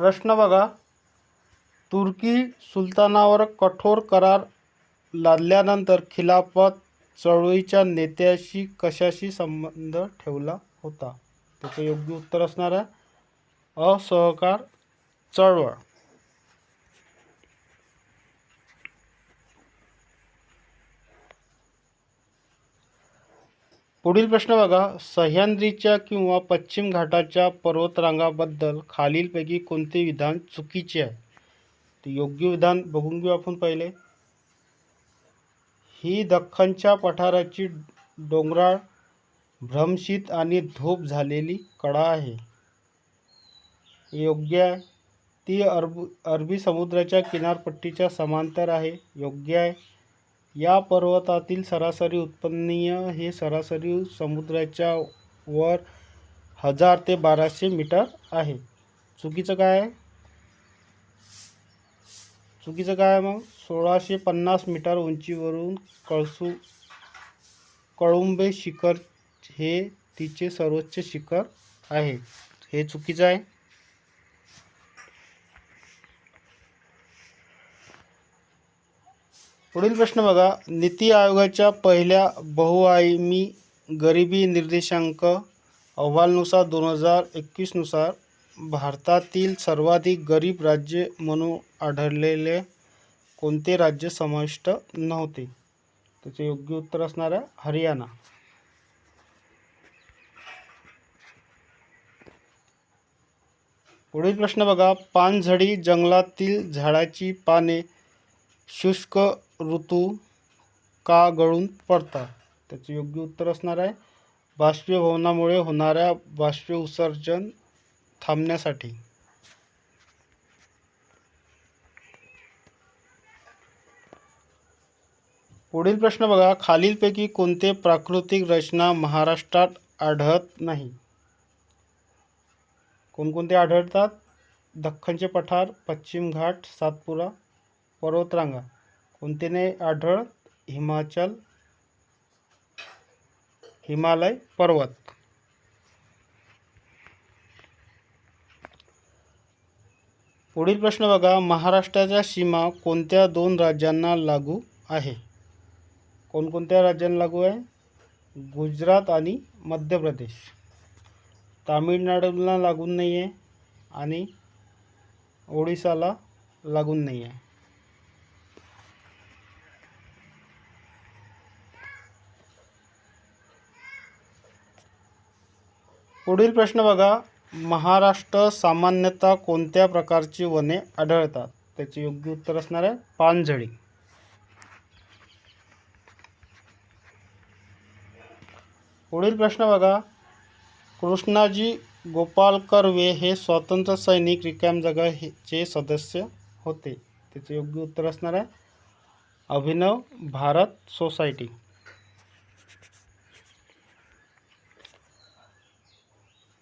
प्रश्न बघा. तुर्की सुलतानावर कठोर करार लादल्यानंतर खिलाफत चळवळीच्या नेत्याशी कशाशी संबंध ठेवला होता? त्याचं योग्य उत्तर असणार आहे. असहकार चळवळ. पुढील प्रश्न बघा. सह्याद्रीच्या किंवा पश्चिम घाटाच्या पर्वतरांगाबद्दल खालीलपैकी कोणते विधान चुकीचे आहे? ते योग्य विधान बघून घेऊ आपण पहिले. ही दख्खनच्या पठाराची डोंगराळ भ्रमशीत आणि धूप झालेली कडा आहे. योग्य आहे. ती अरब अरबी समुद्राच्या किनारपट्टीच्या समांतर आहे. योग्य आहे. या पर्वतातील सरासरी उत्पन्नीय हे सरासरी समुद्राच्या वर हजार ते बाराशे मीटर आहे. चुकीचं काय आहे? चुकीचं काय आहे मग? सोळाशे पन्नास मीटर उंचीवरून कळसू कळुंबे शिखर हे तिचे सर्वोच्च शिखर आहे. हे चुकीचं आहे? पुढील प्रश्न बघा. नीती आयोगाच्या पहिल्या बहुआयामी गरिबी निर्देशांक अहवालनुसार दोन हजार एकवीसनुसार भारतातील सर्वाधिक गरीब राज्य म्हणून आढळलेले कोणते राज्य समाविष्ट नव्हते? त्याचे योग्य उत्तर असणार आहे हरियाणा. पुढील प्रश्न बघा. पानझडी जंगलातील झाडाची पाने शुष्क ऋतू का गळून पडतात? त्याचे योग्य उत्तर असणार आहे बाष्पीभवनामुळे होणाऱ्या बाष्पउत्सर्जन थांबण्यासाठी. पुढील प्रश्न बघा. खालीलपैकी कोणते प्राकृतिक रचना महाराष्ट्रात आढळत नाही? कोणकोणते आढळतात? दख्खनचे पठार पश्चिम घाट सातपुरा पर्वतरांगा. कोणते नाही आढळत हिमाचल हिमालय पर्वत? पुढील प्रश्न बघा. महाराष्ट्राच्या सीमा कोणत्या दोन राज्यांना लागू आहे? कोणकोणत्या राज्यांना लागू आहे? गुजरात आणि मध्य प्रदेश. तामिळनाडूला लागून नाही आहे आणि ओडिसाला लागून नाही आहे पुढील प्रश्न बघा. महाराष्ट्र सामान्यतः कोणत्या प्रकारची वने आढळतात? त्याचे योग्य उत्तर असणार आहे पानझडी. पुढील प्रश्न बघा. कृष्णाजी गोपाल कर्वे हे स्वातंत्र्य सैनिक रिकाम जगाचे सदस्य होते. त्याचे योग्य उत्तर असणार आहे अभिनव भारत सोसायटी.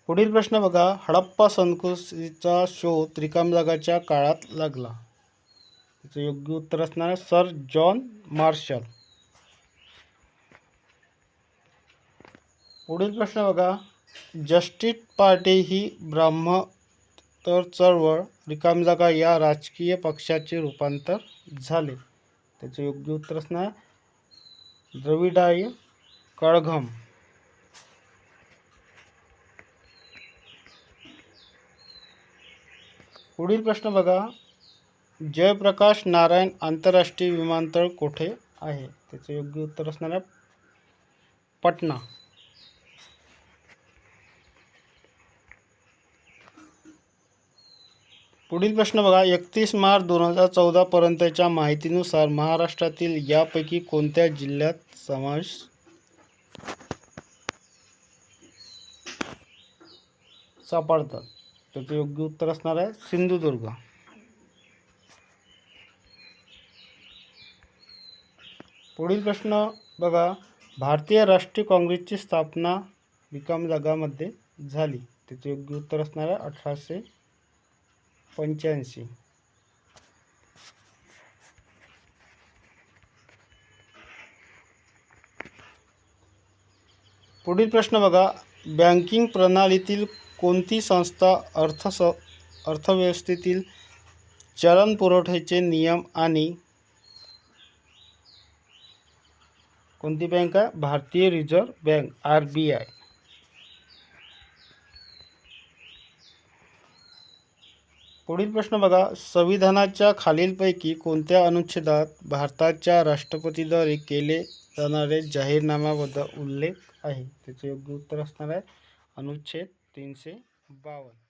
पुढील प्रश्न बघा. हडप्पा संस्कृतीचा शोध रिकाम जागाच्या काळात लागला. त्याचं योग्य उत्तर असणार आहे सर जॉन मार्शल. पुढील प्रश्न बघा. जस्टिस पार्टी ही ब्राह्मतर चळवळ रिकाम जागा या राजकीय पक्षाचे रूपांतर झाले. त्याचे योग्य उत्तर असणार द्रविडाय कळघम. पुढील प्रश्न बघा. जयप्रकाश नारायण आंतरराष्ट्रीय विमानतळ कोठे आहे? त्याचं योग्य उत्तर असणार आहे पटना. पुढील प्रश्न बघा. एकतीस मार्च दोन हजार चौदापर्यंतच्या माहितीनुसार महाराष्ट्रातील यापैकी कोणत्या जिल्ह्यात समावेश सापडतात? त्याचे योग्य उत्तर असणार आहे सिंधुदुर्ग. पुढील प्रश्न बघा भारतीय राष्ट्रीय काँग्रेसची स्थापना रिकाम जागामध्ये झाली. त्याचे योग्य उत्तर असणार आहे अठराशे पंच्याऐंशी. पुढील प्रश्न बघा बँकिंग प्रणालीतील कोणती संस्था अर्थ अर्थव्यवस्थेतील चलन पुरवठ्याचे नियम आणि कोणती बँक आहे? भारतीय reserve bank R B I. पुढील प्रश्न बघा. संविधानाच्या खालीलपैकी कोणत्या अनुच्छेदात भारताच्या राष्ट्रपतीद्वारे केले जाणारे जाहीरनाम्याबद्दल उल्लेख आहे? त्याचे योग्य उत्तर असणार आहे. अनुच्छेद तीनशे बावन्न